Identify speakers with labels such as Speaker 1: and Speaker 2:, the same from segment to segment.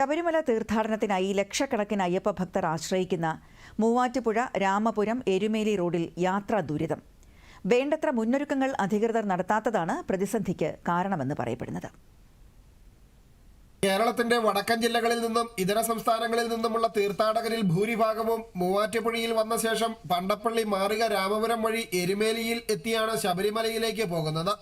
Speaker 1: ശബരിമല തീർത്ഥാടനത്തിനായി ലക്ഷക്കണക്കിന് അയ്യപ്പ ഭക്തർ ആശ്രയിക്കുന്ന മൂവാറ്റുപുഴ രാമപുരം എരുമേലി റോഡിൽ യാത്രാ ദുരിതം. വേണ്ടത്ര മുന്നൊരുക്കങ്ങൾ അധികൃതർ നടത്താത്തതാണ് പ്രതിസന്ധിക്ക് കാരണമെന്ന് പറയപ്പെടുന്നത്.
Speaker 2: കേരളത്തിന്റെ വടക്കൻ ജില്ലകളിൽ നിന്നും ഇതര സംസ്ഥാനങ്ങളിൽ നിന്നുമുള്ള തീർത്ഥാടകരിൽ ഭൂരിഭാഗവും മൂവാറ്റുപുഴയിൽ വന്ന ശേഷം പണ്ടപ്പള്ളി മാറിക രാമപുരം വഴി എരുമേലിയിൽ എത്തിയാണ് ശബരിമലയിലേക്ക് പോകുന്നത്.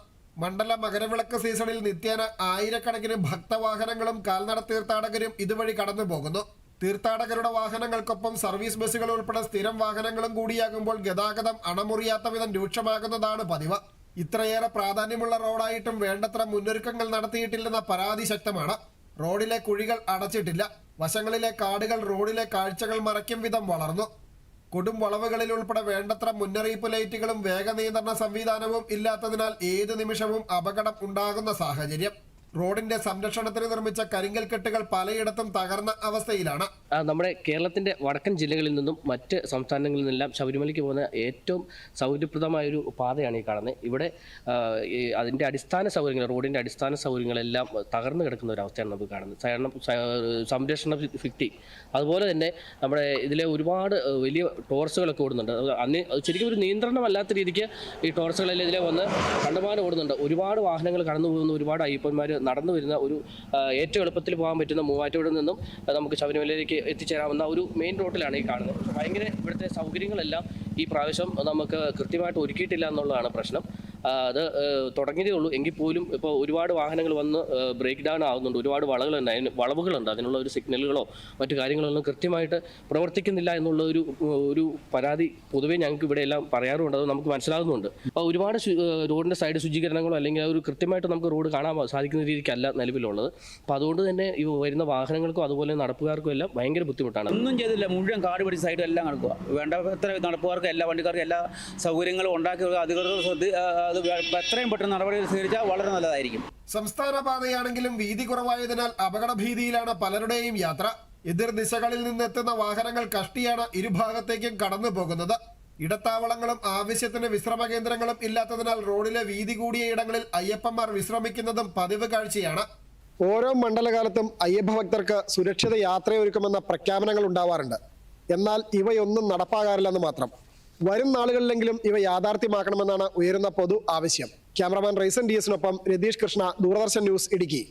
Speaker 2: മണ്ഡല മകരവിളക്ക് സീസണിൽ നിത്യേന ആയിരക്കണക്കിന് ഭക്തവാഹനങ്ങളും കാൽനട തീർത്ഥാടകരും ഇതുവഴി കടന്നു പോകുന്നു. തീർത്ഥാടകരുടെ വാഹനങ്ങൾക്കൊപ്പം സർവീസ് ബസ്സുകൾ ഉൾപ്പെടെ സ്ഥിരം വാഹനങ്ങളും കൂടിയാകുമ്പോൾ ഗതാഗതം അണമുറിയാത്ത വിധം രൂക്ഷമാകുന്നതാണ് പതിവ്. ഇത്രയേറെ പ്രാധാന്യമുള്ള റോഡായിട്ടും വേണ്ടത്ര മുന്നൊരുക്കങ്ങൾ നടത്തിയിട്ടില്ലെന്ന പരാതി ശക്തമാണ്. റോഡിലെ കുഴികൾ അടച്ചിട്ടില്ല. വശങ്ങളിലെ കാടുകൾ റോഡിലെ കാഴ്ചകൾ മറയ്ക്കും വിധം വളർന്നു. കൊടും വളവുകളിൽ ഉൾപ്പെടെ വേണ്ടത്ര മുന്നറിയിപ്പ് ലൈറ്റുകളും വേഗ നിയന്ത്രണ സംവിധാനവും ഇല്ലാത്തതിനാൽ ഏതു നിമിഷവും അപകടം ഉണ്ടാകുന്ന സാഹചര്യം. റോഡിന്റെ സംരക്ഷണത്തിന് നിർമ്മിച്ച കരിങ്കൽ കെട്ടുകൾ പലയിടത്തും തകർന്ന അവസ്ഥയിലാണ്.
Speaker 3: നമ്മുടെ കേരളത്തിന്റെ വടക്കൻ ജില്ലകളിൽ നിന്നും മറ്റ് സംസ്ഥാനങ്ങളിൽ നിന്നെല്ലാം ശബരിമലയ്ക്ക് പോകുന്ന ഏറ്റവും സൗകര്യപ്രദമായൊരു പാതയാണ് ഈ കാണുന്നത്. ഇവിടെ അതിന്റെ അടിസ്ഥാന സൗകര്യങ്ങൾ റോഡിന്റെ അടിസ്ഥാന സൗകര്യങ്ങളെല്ലാം തകർന്നു കിടക്കുന്ന ഒരു അവസ്ഥയാണ് നമുക്ക് കാണുന്നത്. കാരണം സംരക്ഷണ ഫിഫ്റ്റി അതുപോലെ തന്നെ നമ്മുടെ ഇതിലെ ഒരുപാട് വലിയ ടോർസുകളൊക്കെ ഓടുന്നുണ്ട്. അന്ന് ശരിക്കും ഒരു നിയന്ത്രണമല്ലാത്ത രീതിക്ക് ഈ ടോർസുകളെല്ലാം ഇതിലെ വന്ന് കണ്ടമാനം ഓടുന്നുണ്ട്. ഒരുപാട് വാഹനങ്ങൾ കടന്നു പോകുന്ന ഒരുപാട് അയ്യപ്പന്മാർ നടന്നു വരുന്ന ഒരു ഏറ്റവും എളുപ്പത്തിൽ പോകാൻ പറ്റുന്ന മൂവാറ്റോട് നിന്നും നമുക്ക് ശബരിമലയിലേക്ക് എത്തിച്ചേരാവുന്ന ഒരു മെയിൻ റോഡിലാണ് ഈ കാണുന്നത്. ഭയങ്കര ഇവിടുത്തെ സൗകര്യങ്ങളെല്ലാം ഈ പ്രാവശ്യം നമുക്ക് കൃത്യമായിട്ട് ഒരുക്കിയിട്ടില്ല എന്നുള്ളതാണ് പ്രശ്നം. അത് തുടങ്ങിയതേ ഉള്ളൂ. എങ്കിൽ പോലും ഇപ്പോൾ ഒരുപാട് വാഹനങ്ങൾ വന്ന് ബ്രേക്ക് ഡൗൺ ആവുന്നുണ്ട്. ഒരുപാട് വളകളുണ്ട് അതിന് വളവുകളുണ്ട്. അതിനുള്ള ഒരു സിഗ്നലുകളോ മറ്റു കാര്യങ്ങളൊന്നും കൃത്യമായിട്ട് പ്രവർത്തിക്കുന്നില്ല എന്നുള്ള ഒരു ഒരു പരാതി പൊതുവേ ഞങ്ങൾക്ക് ഇവിടെ എല്ലാം പറയാറുണ്ട്. അത് നമുക്ക് മനസ്സിലാകുന്നുണ്ട്. അപ്പോൾ ഒരുപാട് റോഡിന്റെ സൈഡ് ശുചീകരണങ്ങളോ അല്ലെങ്കിൽ ഒരു കൃത്യമായിട്ട് നമുക്ക് റോഡ് കാണാൻ സാധിക്കുന്ന രീതിക്കല്ല നിലവിലുള്ളത്. അപ്പോൾ അതുകൊണ്ട് തന്നെ ഈ വരുന്ന വാഹനങ്ങൾക്കും അതുപോലെ നടപ്പുകാർക്കും എല്ലാം ഭയങ്കര ബുദ്ധിമുട്ടാണ്.
Speaker 4: ഒന്നും ചെയ്തില്ല. മുഴുവൻ കാട് പിടിച്ച സൈഡും എല്ലാം നടക്കുക വേണ്ടത്ര നടപ്പുകാർക്കും എല്ലാ വണ്ടിക്കാർക്കും എല്ലാ സൗകര്യങ്ങളും ഉണ്ടാക്കി. അധികൃതർ ശ്രദ്ധ അത് എത്രയും പെട്ടെന്ന് നടപടികൾ സ്വീകരിച്ചാൽ വളരെ നല്ലതായിരിക്കും.
Speaker 2: സംസ്ഥാന പാതയാണെങ്കിലും വീതി കുറവായതിനാൽ അപകടഭീതിയിലാണ് പലരുടെയും യാത്ര. എതിർ ദിശകളിൽ നിന്നെത്തുന്ന വാഹനങ്ങൾ കഷ്ടിയാണ് ഇരുഭാഗത്തേക്കും കടന്നു പോകുന്നത്. ഇടത്താവളങ്ങളും ആവശ്യത്തിന് വിശ്രമ കേന്ദ്രങ്ങളും ഇല്ലാത്തതിനാൽ റോഡിലെ വീതി കൂടിയ ഇടങ്ങളിൽ അയ്യപ്പന്മാർ വിശ്രമിക്കുന്നതും പതിവ് കാഴ്ചയാണ്. ഓരോ മണ്ഡലകാലത്തും അയ്യപ്പ ഭക്തർക്ക് സുരക്ഷിത യാത്രയൊരുക്കുമെന്ന പ്രഖ്യാപനങ്ങൾ ഉണ്ടാവാറുണ്ട്. എന്നാൽ ഇവയൊന്നും നടപ്പാകാറില്ലെന്ന് മാത്രം. വരും നാളുകളിലെങ്കിലും ഇവ യാഥാർത്ഥ്യമാക്കണമെന്നാണ് ഉയരുന്ന പൊതു ആവശ്യം. ക്യാമറമാൻ റൈസൻ ഡി എസിനൊപ്പം രതീഷ് കൃഷ്ണ ദൂരദർശൻ ന്യൂസ് ഇടുക്കി.